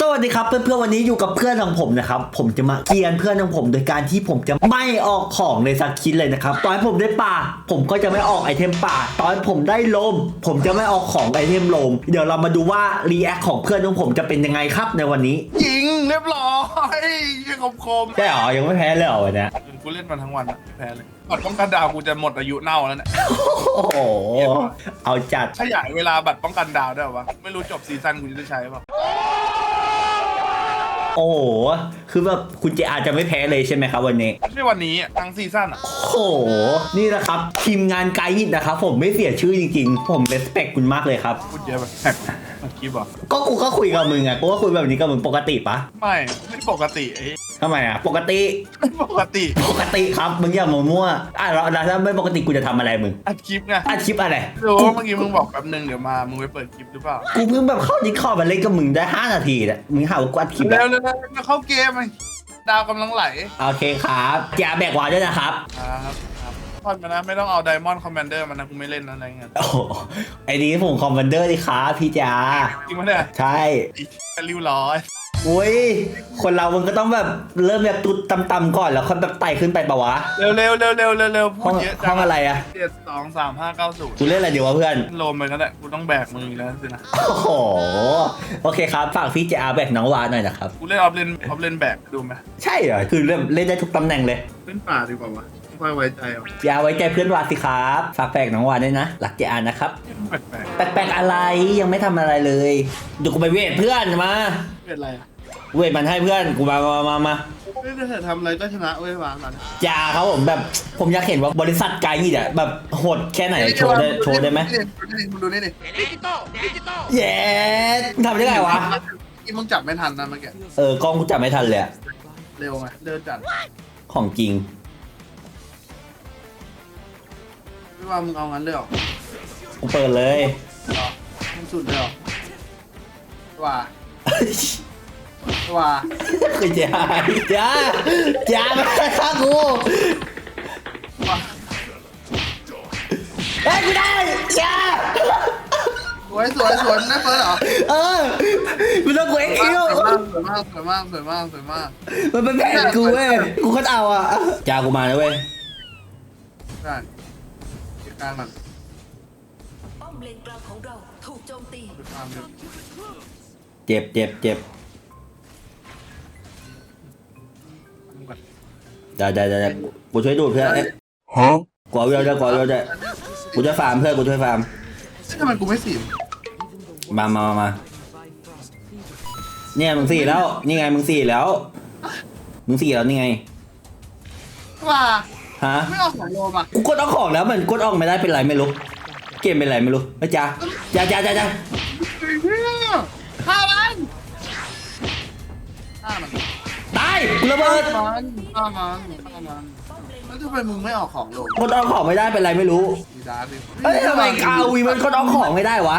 สวัสดีครับเพื่อนๆวันนี้อยู่กับเพื่อนของผมนะครับผมจะมาเกลียนเพื่อนของผม โดยการที่ผมจะไม่ออกของเลยสักชิ้นเลยนะครับตอนผมได้ป่า ผมก็จะไม่ออกไอเทมป่า ตอนผมได้ลม ผมจะไม่ออกของไอเทมลม เดี๋ยวเรามาดูว่ารีแอคของเพื่อนของผมจะเป็นยังไงครับในวันนี้ยิงเรียบร้อยยิงคมคมใช่หรอยังไม่แพ้เลยเหรอวันเนี้ยๆกูเล่นมาทั้งวันอะไม่แพ้เลยบัตรป้องกันดาวกูจะหมดอายุเน่าแล้วเนี่ยโอ้โหเอาจัดขยายเวลาบัตรป้องกันดาวได้ปะวะไม่รู้จบซีซั่นกูจะได้ใช้ปะ โอ้โห คือแบบคุณเจอาจจะไม่แพ้เลยใช่ไหมครับวันนี้ ไม่ใช่วันนี้อะทั้งซีซั่นอะโอ้โห นี่นะครับ ทีมงานไกด์นะครับ ผมไม่เสียชื่อจริงๆ ผมเ e สเ c t คุณมากเลยครับ พูดเยอะแบบแท็กมาคลิปอะก็กูก็คุยกับมึงไงกูก็คุยแบบนี้กับมึงปกติปะไม่ไม่ปกติไอ้ ทำไมอะ ปกติไม่ปกติปกติครับ มึงอย่ามามั่วอะแล้วแล้วถ้าไม่ปกติกูจะทำอะไรมึงอัดคลิปไงอัดคลิปอะไร รู้เมื่อกี้มึงบอกแป๊บนึงเดี๋ยวมา มึงไปเปิดคลิปหรือเปล่า กูเพิ่งแบบเข้าดิคอร์ดมาเล่นกับมึงได้ 5 นาทีแหละมึงหาว่ากูอัดคลิปเร็อะวเร็วเร็วเร็วเข้าเกมไอ้ดาวกำลังไหล โอเคครับอย่าแบกวาด้วยนะครับ ครับครับพอดมานะไม่ต้องเอาไดมอนด์คอมมานเดอร์มานะกูไม่เล่นนะอะไรเงี้ย โอ้โหไอ้นี้ผมคอมมานเดอร์ดิครับพี่จ๋าจริงปะเนี่ยใช่ ไอ้ริ้วร้อย อุ้ย คนเรามันก็ต้องแบบเริ่มแบบตุดต่ำๆก่อนแล้วค่อยแบบไต่ขึ้นไปปะวะ เร็วเร็วเร็วเร็วเร็วเร็วพูห้อดงเยอะห้องอะไรอะเจ็ดสองสามห้าเก้าศูนย์กูเล่นอะไรดีวะเพื่อน โลมไปก็ได้กูต้องแบกมืออีกแล้วสินะ โอ้โห โอเคครับ ฝากพี่เจอาแบกน้องวาหน่อยนะครับ กูเล่นออฟเลนออฟเลนแบกดูไหมใช่เหรอ คือเล่นเล่นได้ทุกตำแหน่งเลยเล่นป่าดีกว่าวะไม่ค่อยไว้ใจอะเจอาไว้ใจเพื่อนวาสิครับ ฝากแบกน้องวาด้วยนะ รักเจอานะครับ แปลกแบกๆอะไรยังไม่ทำอะไรเลยเดี๋ยวกูไปเวทเพื่อนมาๆ เป็นไรอะเวทมันให้เพื่อนกูมามามามาไม่ได้ทำอะไรก็ชนะเว้ยวางกันจาครับผมแบบผมอยากเห็นว่าบริษัทไกด์อะแบบโหดแค่ไหนโชว์ได้โชว์ได้ไหมดูนี่ดิเย้ทำได้ไงวะที่มึงจับไม่ทันนะเมื่อกี้เออกล้องกูจับไม่ทันเลยอะเร็วไงเดินจัดของจริงไม่ว่ามึงเอางั้นเลยเหรอกูเปิดเลยมึงสุดเลยเหรอว่า ว่าคือจ้าจ้าจ้ามาฆ่ากูว่าเฮ้ยกูได้จ้าสวยสวยสวยมึงได้เฟิร์สเหรอเออกูต้องกูเอ็กคิวสวยมากสวยมากสวยมากสวยมากมันเป็นแผนกูเว้ยกูก็เอาอะจ้ากูมาแล้วเว้ยได้เก็บกลางมันป้อมเลนกลางของเราถูกโจมตี เก็บกลางเลยเจ็บเจ็บเจ็บได้ได้ได้ได้กูช่วยดูดเพื่อนเอ้ยกวาดเวลได้กวาดเวลได้กูจะฟาร์มเพื่อนกูช่วยฟาร์มทำไมกูไม่สิบมามามามาเนี่ยมึงสี่แล้ว นี่ไงมึงสี่แล้ว มึงสี่แล้วนี่ไงว่าฮะไม่เอาของโลมากูกดออกของแล้วมันกดออกไม่ได้เป็นไรไม่รู้ เกมเป็นไรไม่รู้เฮ้ยจ้าจ้าจ้าจ้าจ้า ฆ่ามันตายกูระเบิดฆ่ามันฆ่ามันฆ่ามันแล้วทำไมมึงไม่เอาของลงกดออกของไม่ได้เป็นไรไม่รู้ดีดาดิเฮ้ยทำไมกาวีมันกดออกของไม่ได้วะ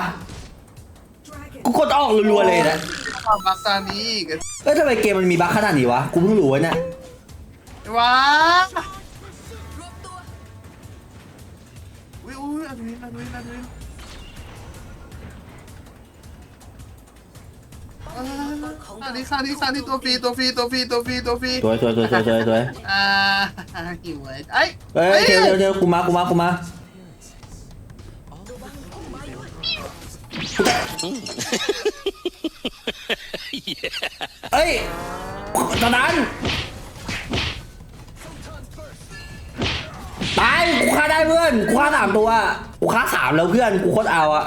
กูกดออกรัวๆเลยนะความบักตานี้อีกเฮ้ยทำไมเกมมันมีบั๊กขนาดนี้วะกูเพิ่งรู้วะเนี่ยไอ้วะรวบตัวอุ้ยอุ้ยอันนี้อันนี้อันนี้ อันนี้ค่าที่ค่าที่ตัวฟรีตัวฟรีตัวฟรีตัวฟรีตัวฟรีสวยสวยสวยสวยสวยสวยอ่าหิวเว้ยไอ้เฮ้ยเดี๋ยวเดี๋ยวเดี๋ยวกูมากูมากูมาเฮ้ยตอนนั้นตายกูฆ่าได้เพื่อนกูฆ่าสามตัวกูฆ่าสามแล้วเพื่อนกูโคตรเอาอะ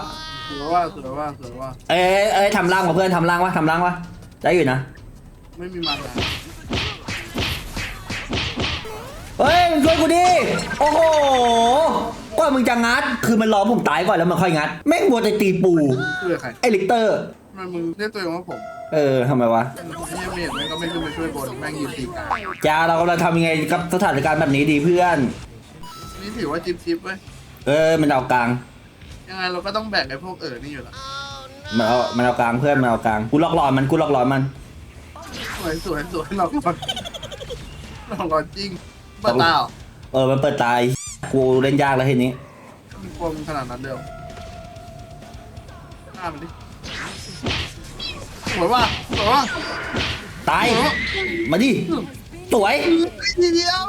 เสือว่าเสือว่าเสือว่าเอ้ยเอ้ยทำร่างมาเพื่อนทำร่างวะทำร่างวะได้อยู่นะ ไม่มีมันแล้วเฮ้ยมึงช่วยกูดิ โอ้โหก่อนมึงจะงัด คือมันรอผมตายก่อนแล้วมันค่อยงัด แม่งมัวแต่ตีปู ช่วยใครไอ้ลิกเตอร์ ทำไมันมึงเรียกตัวเองว่าผมเออทำไมวะ ไอ้เมียเมดแม่งก็ไม่ขึ้นมาช่วยบนแม่งยืนตีกลางจ้าเรากำลังทำยังไงกับสถานการณ์แบบนี้ดีเพื่อน นี่ถือว่าจิ๊บจิ๊บเว้ยเออมันเอากลาง ยังไงเราก็ต้องแบ่งไอ้พวกเอ๋อนี่อยู่แล้วมันเอามันเอากลางเพื่อนมันเอากลางกูล็อกหลอนมันกูล็อกหลอนมันสวยสวยสวยเราก่อนเราก่อนจริงบ้าตาเหรอเออมันเปิดตายกูเล่นยากแล้วทีนี้มีกลัวมึงขนาดนั้นเดียวฆ่ามันดิสวยว่ะสวยว่ะตายมาดิสวยทีเดียว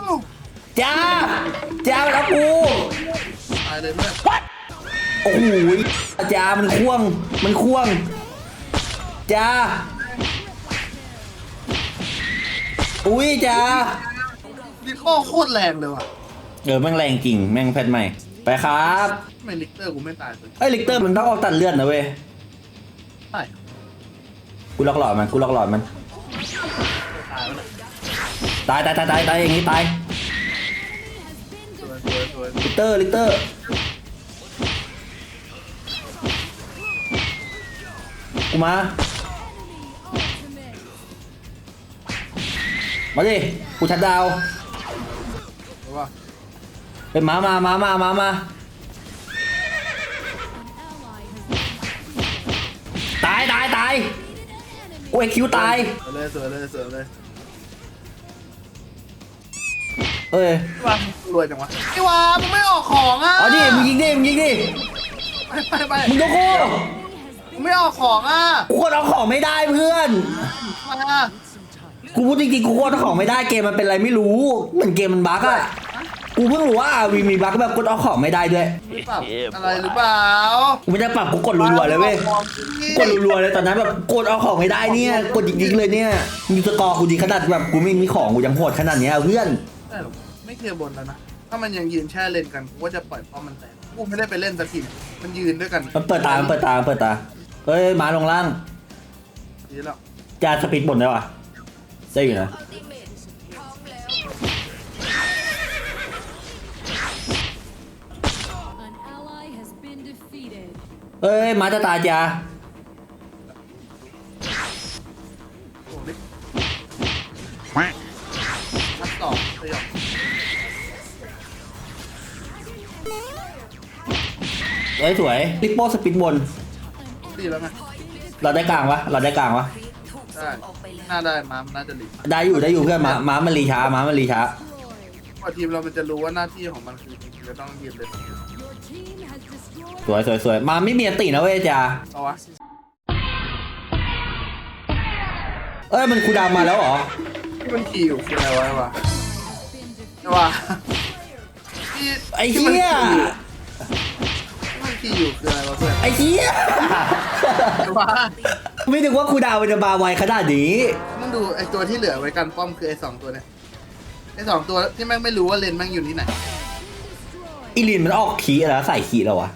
จ้าจ้ามาแล้วกูตายเลยเพื่อน โอ้โหจ้ามันควง มันควงจ้าอุ้ยจ้าลิโก้โคตรแรงเลยว่ะเออแม่งแรงจริง แม่งแพทใหม่ ไปครับทำไมลิกเตอร์กูไม่ตายเลยไอ้ยลิกเตอร์มันต้องออกตัดเลือดนะเว้ยตายกูล็อกหลอดมันกูล็อกหลอดมัน ตายแล้วนะตายตายตายตายตายอย่างนี้ตายสวยสวยสวยลิกเตอร์ลิกเตอร์ กูมา มาดิ กูชัดดาวน์สวยว่ะเป็นมามามามามามาตายตายตายกูเอ็กคิวตาย สวยเลยสวยเลยสวยเลยเอ้ยพี่วานรวยจังวะพี่วามึงไม่ออกของอะเอาดิมึงยิงดิมึงยิงดิไปไปไปมึงยกกูมึง ไม่ออกของอะกูกดเอาของไม่ได้เพื่อน มากูพูดจริงๆกูกดเอาของไม่ได้เกมมันเป็นอะไรไม่รู้ เหมือนเกมมันบั๊กอะกูเพิ่งรู้ว่าวีมีบั๊กแบบกดเอาของไม่ได้ด้วยหรือเปล่าอะไรหรือเปล่ากูไม่ได้ปรับกูกดรัวๆเลยเว้ยกดรัวๆเลยตอนนั้นแบบกดเอาของไม่ได้เนี่ย กดยิงๆเลยเนี่ยมีสกอร์กูดีขนาดแบบกูไม่มีของกูยังโหดขนาดเนี้ยเพื่อนได้หรอไม่เคลียร์บนแล้วนะ ถ้ามันยังยืนแช่เลนกันกูก็จะปล่อยป้อมมันแตกกูไม่ได้ไปเล่นสักทีมันยืนด้วยกัน มันเปิดตามันเปิดตามันเปิดตา เฮ้ยหมาลงล่างดีแล้วจะสปีดบนได้ปะได้อยู่นะอัลติเมทพร้อมแล้ว An ally has been defeated. เอ้ยหมาจะตายจ้าโอ้ดิมัดต่อสยองเอ้ยสวยลิปโป้สปีดบน ดีแล้วไงเราได้กลางวะเราได้กลางวะคลิปถูกส่ได้งออกไปแล้วน่าได้มามันน่าจะหลีกได้อยู่ได้อยู่เพื่อนหมาหมามันรีช้าหมามันรีช้าพอทีมเรามันจะรู้ว่าหน้าที่ของมันคือจะต้องยืนเลย Your team has destroyed สวยสวยสวยหมาไม่มีอันตินะเว้ยจ้าเอาวะเอ้ยมันคูลดาวน์มาแล้วเหรอที่มันขี่อยู่คืออะไรวะวะ has been defeated. ไอ้วะที่ไอ้เหี้ย ที่มันขี่อยู่คืออะไรวะเพื่อนไอ้เหี้ยไอ้วะไม่นึกว่าคูลดาวน์มันจะมาไวขนาดนี้ มึงดูไอ้ตัวที่เหลือไว้กันป้อมคือไอ้สองตัวเนี่ยไอ้สองตัวที่แม่งไม่รู้ว่าเลนแม่งอยู่ที่ไหนอีลินมันออกขีแล้วใส่ขีแล้ววะ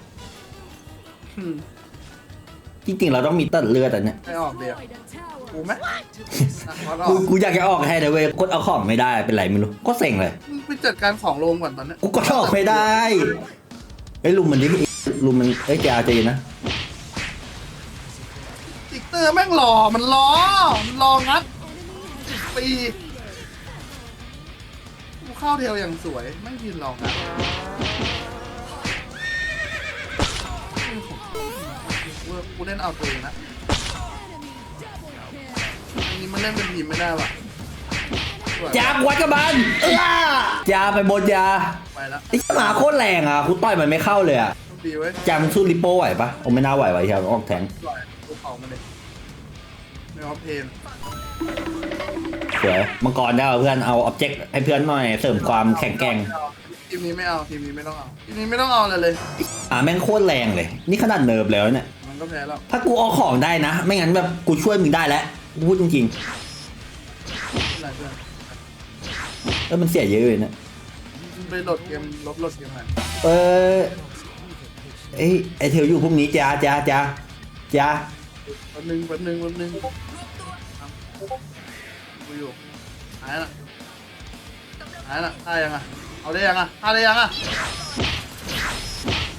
อืมจริงๆเราต้องมีตัดเลือดอันเนี้ยไม่ออกเดียว Destroyed a tower. กูไหมอะขอออกูกกูอยากจะออกให้นะเว้ยกดเอาของไม่ได้เป็นไรไม่รู้ก็เซ็งเลย มึงไปจัดการของโลงก่อนตอนเนี้ยกูกดออกไม่ได้ ไอ้ยลุมมันดิลุมมันเอ้ยจ้าใจเย็นนะติ๊กเตอร์แม่งรอมันรอมันรองัดปีกูเข้าเทลอย่างสวยแม่งยืนรองัดกูกูเล่นเอาตัวเองนะอันนี้มันเล่นเป็นทีมไม่ได้ว่ะสวยจ้าวัดกับมันเอ้อจ้าไปบนจ้า ไปแล้วไอ้หมาโคตรแรงอะกูต่อยมันไม่เข้าเลยอะโชคดีไว้ยจ้ามันสู้ลิปโป้ไหวปะโอ้ไม่น่าไหววะครับออกแทงปล่อยกูเผามันเลยไม่เอาเพนสวยมังกรได้ป่ะเพื่อนเอาอ็อบเจกต์ให้เพื่อนหน่อยเสริมความแข็งแกร่งทีมนี้ไม่เอาทีมนี้ไม่ต้องเอาทีมนี้ไม่ต้องเอาเลยเลย อ่าแม่งโคตรแรงเลย นี่ขนาดเนิร์ฟแล้วเนี่ย มันก็แพ้แล้วถ้ากูเอาของได้นะ ไม่งั้นแบบกูช่วยมึงได้แล้วกูพูดจริงอะไรเพื่อนๆแล้วมันเสียเยอะเลยเนะมึง ไปโหลดเกมลบโหลดเกมไหนเออเอ้ยไอเทลอยู่พวกนี้จ้าจ้าจ้าจ้าแป๊บนึงแป๊บนึงแป๊บนึงกูอยู่หายละหายละฆ่ายังอะเอาได้ยังอะฆ่าได้ยังอะ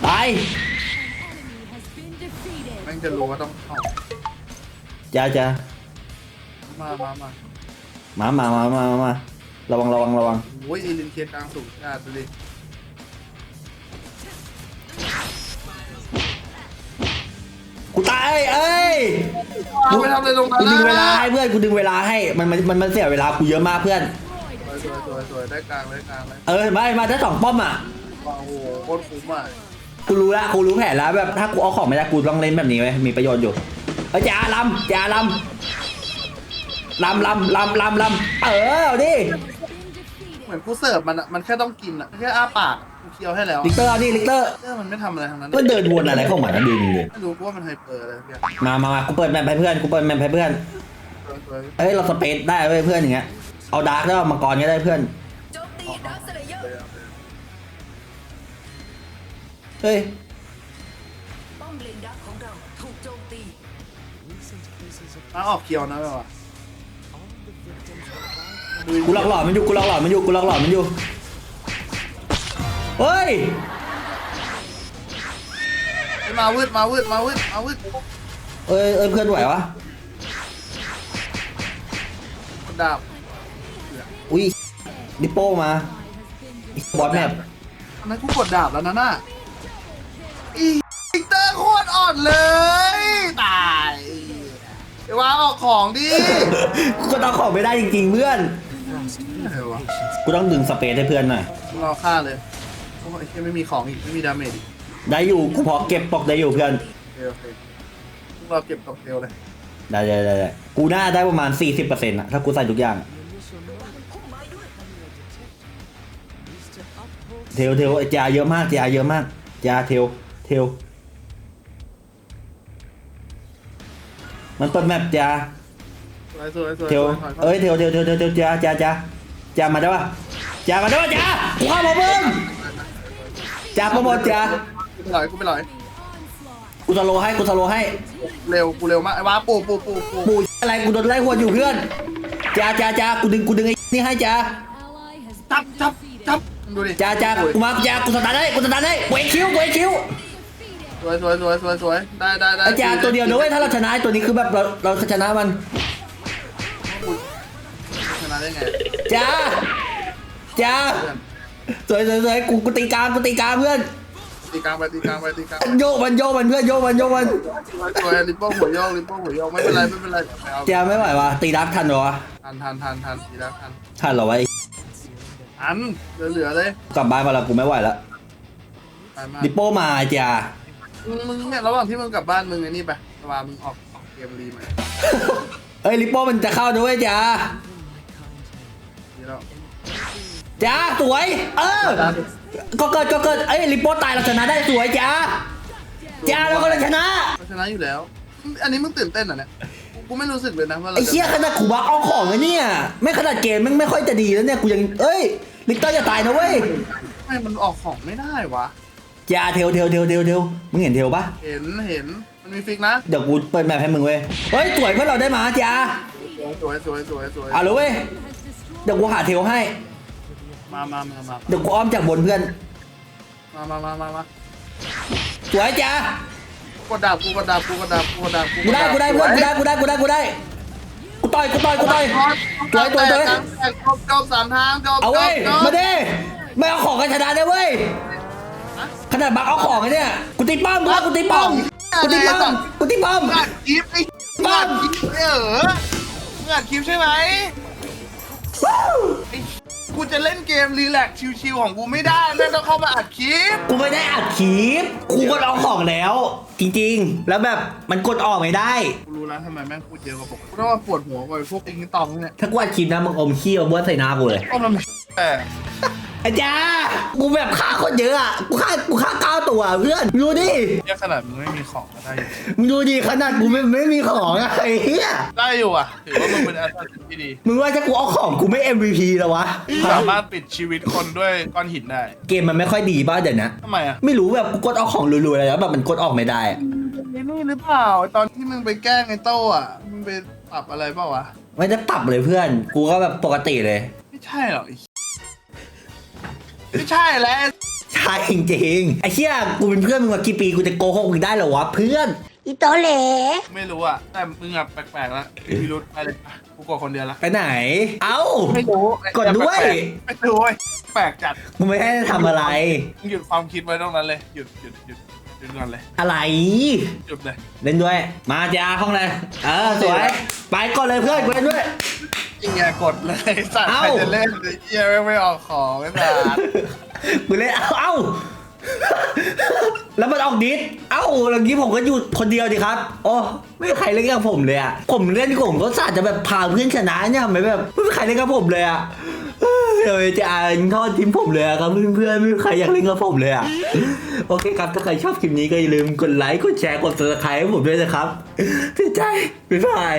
ตาย Enemy has been defeated. แม่งจะรู้ว่าต้องเอาจ้าจ้ามามามามามามามามามา ระวังระวังระวังโอ้ยอีลินเคียร์กลางสูงอะดูดิกูตายเอ้ยกูไปทำอะไรตรงนั้นกูดึงเวลานะให้เพื่อนกูดึงเวลาให้มันมันมันมันเสียเวลากูเยอะมากเพื่อน สวยสวยสวยสวยได้กลางได้กลางเลยเออมามาได้สองป้อมอะโอ้โหโคตรคุ้มอะกูรู้ละกูรู้แผนแล้วแบบถ้ากูเอาของไม่ได้กูต้องเล่นแบบนี้ไว้ยมีประโยชน์อยู่เอ้ยจ้าลำจ้าลำลำลำลำลำลำเออเอาดิ เหมือนกูเสิร์ฟมันอะมันแค่ต้องกินอะแค่อ้าปากกูเคี้ยวให้แล้วลิกเตอร์เอาดิลิกเตอร์เออมันไม่ทำอะไรทั้งนั้นมันเดินวนอะไรเข้ามานะดูดูเลยไม่รู้กูว่ามันไฮเปอร์อะไรเงี้ยมามามากูเปิดแมปให้เพื่อนกูเปิดแมปให้เพื่อนสวยเอ้ยเราสเปซได้เว้ยเพื่อนอย่างเงี้ยเอาดาร์กแล้วมังกรก็ได้เพื่อนโจมตีดักสเลเยอร์เฮ้ยป้อมเลนดักของเราถูกโจมตีๆมาออกเคี้ยวนะแบบว่า กูหลอกหลอนมันอยู่กูหลอกหลอนมันอยู่กูหลอกหลอนมันอยู่เฮ้ยมาวืดมาวืดมาวืดมาวืดเอ้ยเอ้ยเพื่อนไหววะดาบอุ้ยดิโป้มาบอสแมปอันนั้นกูกดดาบแล้วนะน่ะอีอิกเตอร์โคตรอ่อนเลย ตายไอ้วางออกของดิกูก็ต้องของไม่ได้จริงๆเพื่อน เออวะกูต้องดึงสเปซให้เพื่อนหน่อย รอฆ่าเลยโอ้ยยังไม่มีของอีกไม่มีดาเมจอีกได้อยู่กูพอเก็บปอกได้อยู่เพื่อน โอเคโอเคพวกเราเก็บกับเทลเลยได้ได้ได้ได้กูน่าได้ประมาณ 40%อะถ้ากูใส่ทุกอย่างพุ่มไม้ด้วยเทลเทลไอ้จาเยอะมากจาเยอะมากจาเทลเทลมันเปิดแมปจาส วยสวยสวยเทลสวยถอยก่อนเอ้ยเทลเทลเทลเทลเทลจาจาจาจามาได้ปะจามาได้ปะจากูเข้ามามึงจาโปรโมทจากูไปหลอยกูไปหลอยกูสโลว์ให้กูสโลว์ให้ เร็วกูเร็วมากไอ้ว้าปูปูปูปูปู่อะไรกูโดนไล่หัวอยู่เพื่อนจาจาจากูดึงกูดึงไอ้นี่ให้จา Ally has จับ been จับ defeated. จับดูดิจาจากูมาจากูสตาร์ทได้กูสตาร์ทได้เวทคิวเวทคิวสวยสวยสวยสวยสวยได้ได้ได้ไอ้จาตัวเดียวนะเว้ยถ้าเราชนะไอ้ตัวนี้คือแบบเราเราชนะมัน ชนะได้ไงจ้าจ้าสวยสวยสวยกูกูตีกลางกูตีกลางเพื่อนตีกลางไปตีกลางไปตีกลางโยกมันโยกมันเพื่อนโยกมันโยกมันสวยลิปโป้หัวโยกลิปโป้หัวโยกไม่เป็นไรไม่เป็นไรเดี๋ยวไปเอาจ้าไม่ไหววะตีดักทันเหรอวะทันทันทันทันทีละทันทันเหรอวะไอ้ทันเหลือเหลือเลยกลับบ้านมาแล้วกูไม่ไหวแล้วไปมากดิโป้มาจ้ามึงมึงเนี่ยระหว่างที่มึงกลับบ้านมึงไอ้นี่ไประหว่างมึงออกออกเกมรีมา เอ้ยลิโป้มันจะเข้าด้วยจ้าทีแล้วจ้าสวย เออ ก็เกิดก็เกิดเอ้ยลิโป้ตายเราชนะได้สวยจ้าจ้าเราก็เลยชนะเราชนะอยู่แล้ว อันนี้มึงตื่นเต้นเหรอเนี่ยกูกูไม่รู้สึกเลยนะว่าเราไอ้เชี่ยขนาดขูบักเอาของเลยเนี่ยไม่ขนาดเกมมันไม่ค่อยจะดีแล้วเนี่ยกูยังเอ้ยลิกเตอร์จะตายนะเว้ยไม่มันออกของไม่ได้วะ จ้าเทลเทลเทลเทลเทลมึงเห็นเทลปะเห็นเห็น มันมีฟิกนะ เดี๋ยวกูเปิดแมปให้มึงเว้ย เฮ้ยสวยเพื่อนเราได้มาจ้าสวยสวยสวยสวยเอาเลยเว้ย เดี๋ยวกูหาเทลให้ มามามามาเดี๋ยวกูอ้อมจากบนเพื่อน มามามามามาสวยจ้ากูกดดาบกูกดดาบกูกดดาบกูกดดาบกูได้กูได้เพื่อนกูได้กูได้กูได้กูได้กูต่อยกูต่อยกูต่อยสวยสวยสวยจบจบสามทางจบเอาเว้ยจบมาดิไม่เอาของกันชนะได้เว้ยขนาดบักเอาของไอ้เนี่ยกูตีป้อมเพื่อนกูตีป้อม กูตีป้อมกูตีป้อมมึงอัดคลิปไอ้มึงอัดคลิปเออมึงอัดคลิปใช่ไหมไอ้กูจะเล่นเกมรีแลกซ์ชิวๆของกูไม่ได้แม่งต้องเข้ามาอัดคลิป กูไม่ได้อัดคลิปกูก็เอาของแล้ว จริงๆ แล้วแบบมันกดออกไม่ได้ กูรู้แล้วทำไมแม่งพูดเยอะกว่าผมกูต้องมาปวดหัวกับไอ้พวกอิงตองเนี่ยถ้ากูอัดคลิปนะมึงอมขี้เอาบ้วนใส่หน้ากูเลย ต้องทำแต่ อาจารย์กูแบบฆ่าคนเยอะอะ กูฆ่ากูฆ่าเก้าตัวเพื่อนมึงดูดิเนี่ยขนาดมึงไม่มีของก็ได้อยู่มึงดูดิขนาดกูไม่ไม่มีของอะไอ้เหี้ยได้อยู่อะ ถือว่ามึงเป็นอาสาที่ดี มึงว่าถ้ากูเอาของกูไม่ MVP แล้ววะสามารถปิดชีวิตคนด้วยก้อนหินได้เกมมันไม่ค่อยดีป่ะเดี๋ยวนะ ทำไมอะไม่รู้แบบกูกดเอาของรวยๆแล้วแบบมันกดออกไม่ได้อะไอ้นี่หรือเปล่า ตอนที่มึงไปแกล้งไอ้โต้อะมึงไปปรับอะไรเปล่าวะ ไม่ได้ปรับเลยเพื่อน กูก็แบบปกติเลย ไม่ใช่หรอกไอ้ ไม่ใช่แล้ว ใช่จริงๆไอ้เชี่ยกูเป็นเพื่อนมึงมากี่ปีกูจะโกหกมึงได้เหรอวะเพื่อน อีโตเหลไม่รู้อะ แต่มึงอะแปลกๆแล้วมีพิรุธไปเลยอะกูกดคนเดียวละไปไหน เอ้า ไม่รู้กดด้วย ไม่รู้เว้ยแปลกจัดกูไม่ให้ทำอะไร มึงหยุดความคิดไว้ตรงนั้นเลย หยุดหยุดหยุดหยุดก่อนเลยอะไร หยุดเลย เล่นด้วย มาจ้าห้องเลย เออสวย ไปก่อนเลยเพื่อนกูเล่นด้วย ไอ้เหี้ยกดเลยสัตว์เอ้าใครจะเล่นไอ้เหี้ยไม่งไม่ออกของไอ้สัตว์กูเล่นเอ้าเอ้า แล้วมันออกดิสเอ้าอย่างนี้ผมก็อยู่คนเดียวดิครับ โอ้ไม่มีใครเล่นกับผมเลยอะผมเล่นผมก็สาจะแบบพาเพื่อนชนะเนี่ยไม่แบบไม่มีใครเล่นกับผมเลยอะเอ้ยเดี๋ยวจะอ่านทอดทีมผมเลยอะครับเพื่อนๆไม่มีใครอยากเล่นกับผมเลยอะโอเคครับถ้าใครชอบคลิปนี้ก็อย่าลืมกดไลค์กดแชร์กด subscribe ให้ผมด้วยนะครับถึงใจบ๊ายบาย